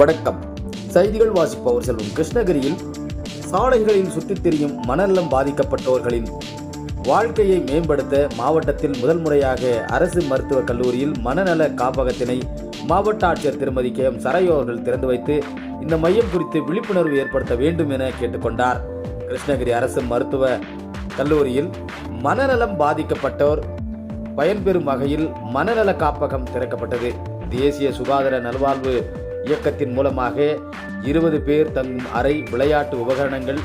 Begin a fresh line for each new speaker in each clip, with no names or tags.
வணக்கம். செய்திகள் வாசிப்பவர் செல்வம் கிருஷ்ணகிரியில் சாலைகளில் சுற்றித் திரியும் மனநலம் பாதிக்கப்பட்டவர்களின் வாழ்க்கையை மேம்படுத்த மாவட்டத்தில் முதல் முறையாக அரசு மருத்துவக் கல்லூரியில் மனநல காப்பகத்தினை மாவட்ட ஆட்சியர் திருமதி கே எம் சரையோ அவர்கள் திறந்து வைத்து இந்த மையம் குறித்து விழிப்புணர்வு ஏற்படுத்த வேண்டும் என கேட்டுக்கொண்டார். கிருஷ்ணகிரி அரசு மருத்துவ கல்லூரியில் மனநலம் பாதிக்கப்பட்டோர் பயன்பெறும் வகையில் மனநல காப்பகம் திறக்கப்பட்டது. தேசிய சுகாதார நல்வாழ்வு இயக்கத்தின் மூலமாக இருபது பேர் தங்கும் அறை விளையாட்டு உபகரணங்கள்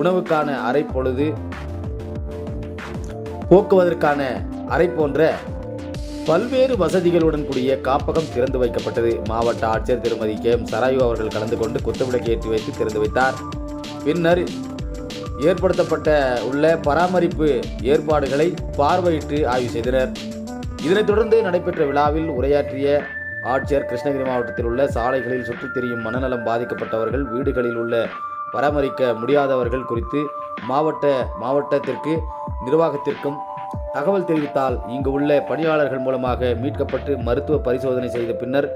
உணவுக்கான அறை பொழுது போக்குவதற்கான அறை போன்ற பல்வேறு வசதிகளுடன் கூடிய காப்பகம் திறந்து வைக்கப்பட்டது. மாவட்ட ஆட்சியர் திருமதி கே எம் சராயு அவர்கள் கலந்து கொண்டு குத்துவிளக்கு ஏற்றி வைத்து திறந்து வைத்தார். பின்னர் ஏற்படுத்தப்பட்ட உள்ள பராமரிப்பு ஏற்பாடுகளை பார்வையிட்டு ஆய்வு செய்தனர். இதனைத் தொடர்ந்து நடைபெற்ற விழாவில் உரையாற்றிய ஆட்சியர் கிருஷ்ணகிரி மாவட்டத்தில் உள்ள சாலைகளில் சுற்றித் திரியும் மனநலம் பாதிக்கப்பட்டவர்கள் வீடுகளில் உள்ள பராமரிக்க முடியாதவர்கள் குறித்து மாவட்ட மாவட்டத்திற்கு நிர்வாகத்திற்கும் தகவல் தெரிவித்தால் இங்கு உள்ள பணியாளர்கள் மூலமாக மீட்கப்பட்டு மருத்துவ பரிசோதனை செய்த பின்னர்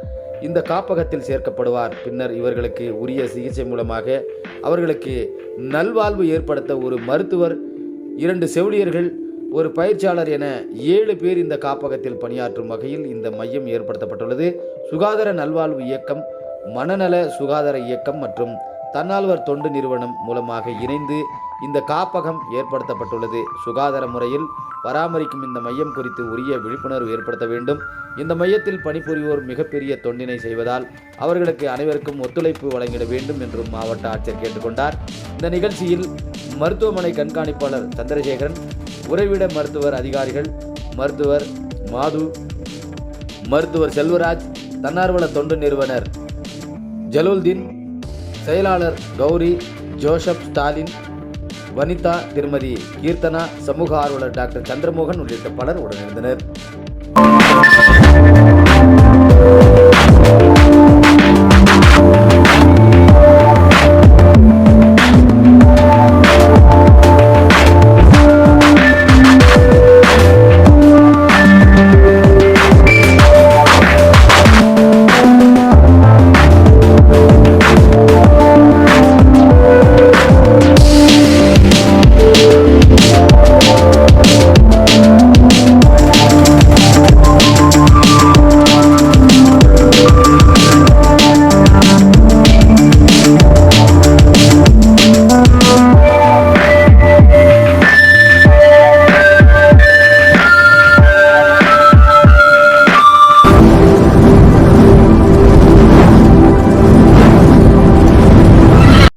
இந்த காப்பகத்தில் சேர்க்கப்படுவார். பின்னர் இவர்களுக்கு உரிய சிகிச்சை மூலமாக அவர்களுக்கு நல்வாழ்வு ஏற்படுத்த ஒரு மருத்துவர் இரண்டு செவிலியர்கள் ஒரு பயிற்சியாளர் என ஏழு பேர் இந்த காப்பகத்தில் பணியாற்றும் வகையில் இந்த மையம் ஏற்படுத்தப்பட்டுள்ளது. சுகாதார நல்வாழ்வு இயக்கம் மனநல சுகாதார இயக்கம் மற்றும் தன்னால்வர் தொண்டு நிறுவனம் மூலமாக இணைந்து இந்த காப்பகம் ஏற்படுத்தப்பட்டுள்ளது. சுகாதார முறையில் பராமரிக்கும் இந்த மையம் குறித்து உரிய விழிப்புணர்வு ஏற்படுத்த வேண்டும். இந்த மையத்தில் பணிபுரிவோர் மிகப்பெரிய தொண்டினை செய்வதால் அவர்களுக்கு அனைவருக்கும் ஒத்துழைப்பு வழங்கிட வேண்டும் என்றும் மாவட்ட ஆட்சியர் கேட்டுக்கொண்டார். இந்த நிகழ்ச்சியில் மருத்துவமனை கண்காணிப்பாளர் சந்திரசேகரன் உறைவிட மருத்துவர் அதிகாரிகள் மருத்துவர் மாது மருத்துவர் செல்வராஜ் தன்னார்வல தொண்டு நிறுவனர் ஜலூல்தீன் செயலாளர் கௌரி ஜோசப் ஸ்டாலின் வனிதா திருமதி கீர்த்தனா சமூக ஆர்வலர் டாக்டர் சந்திரமோகன் உள்ளிட்ட பலர் உடனிருந்தனர்.